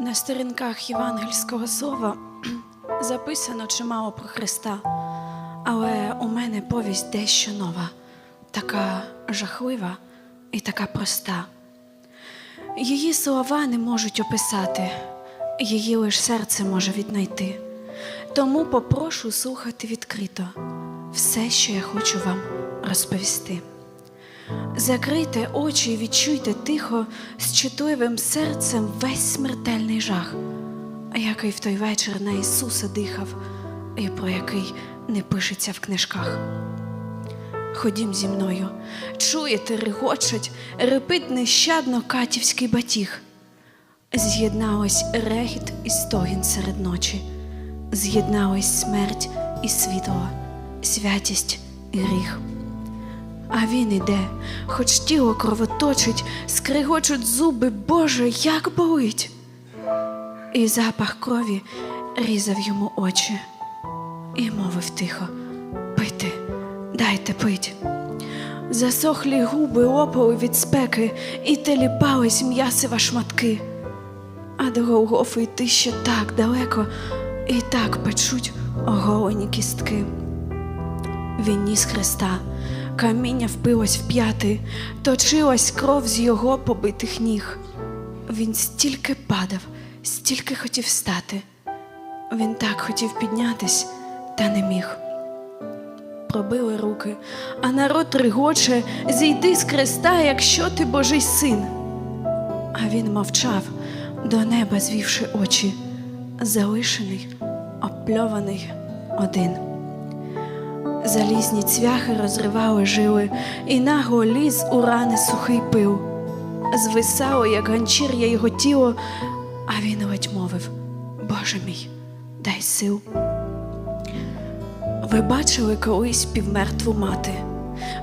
На сторінках євангельського слова записано чимало про Христа, але у мене повість дещо нова, така жахлива і така проста. Її слова не можуть описати, її лише серце може віднайти. Тому попрошу слухати відкрито все, що я хочу вам розповісти. Закрийте очі і відчуйте тихо з чутливим серцем весь смертельний жах, який в той вечір на Ісуса дихав, і про який не пишеться в книжках. Ходім зі мною, чуєте, регочуть, репить нещадно катівський батіг. З'єдналось регіт і стогін серед ночі, з'єдналось смерть і світло, святість і гріх. А він іде, хоч тіло кровоточить, скригочуть зуби, Боже, як болить. І запах крові різав йому очі і мовив тихо: пити, дайте пить. Засохлі губи лопали від спеки і теліпались м'ясива шматки. А до Голгофи йти ще так далеко, і так печуть оголені кістки. Він ніс Христа, каміння впилось в п'яти, точилась кров з його побитих ніг. Він стільки падав, стільки хотів встати. Він так хотів піднятись, та не міг. Пробили руки, а народ регоче, зійди з креста, якщо ти Божий син. А він мовчав, до неба звівши очі, залишений, опльований один. Залізні цвяхи розривали жили, і нагло ліз у рани сухий пил. Звисало, як ганчір'я його тіло, а він ледь мовив: Боже мій, дай сил. Ви бачили колись півмертву мати,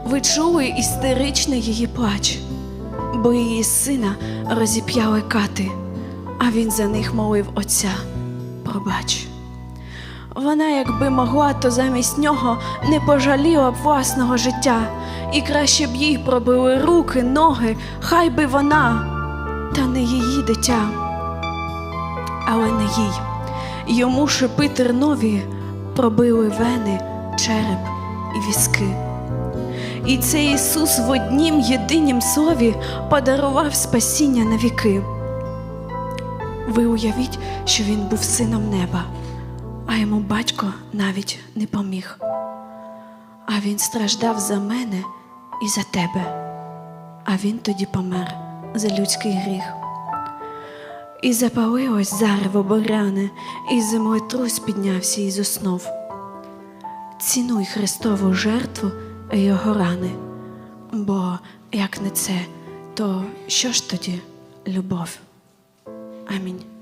ви чули істеричний її плач, бо її сина розіп'яли кати, а він за них молив Отця, пробач. Вона, якби могла, то замість нього не пожаліла б власного життя, і краще б їй пробили руки, ноги, хай би вона, та не її дитя. Але не їй. Йому шипи тернові пробили вени, череп і візки. І цей Ісус в однім єдинім слові подарував спасіння на віки. Ви уявіть, що він був сином неба, а йому батько навіть не поміг. А він страждав за мене і за тебе, а він тоді помер за людський гріх. І запалилось зарево боряне, і землетрус піднявся із основ. Цінуй Христову жертву і його рани, бо як не це, то що ж тоді любов? Амінь.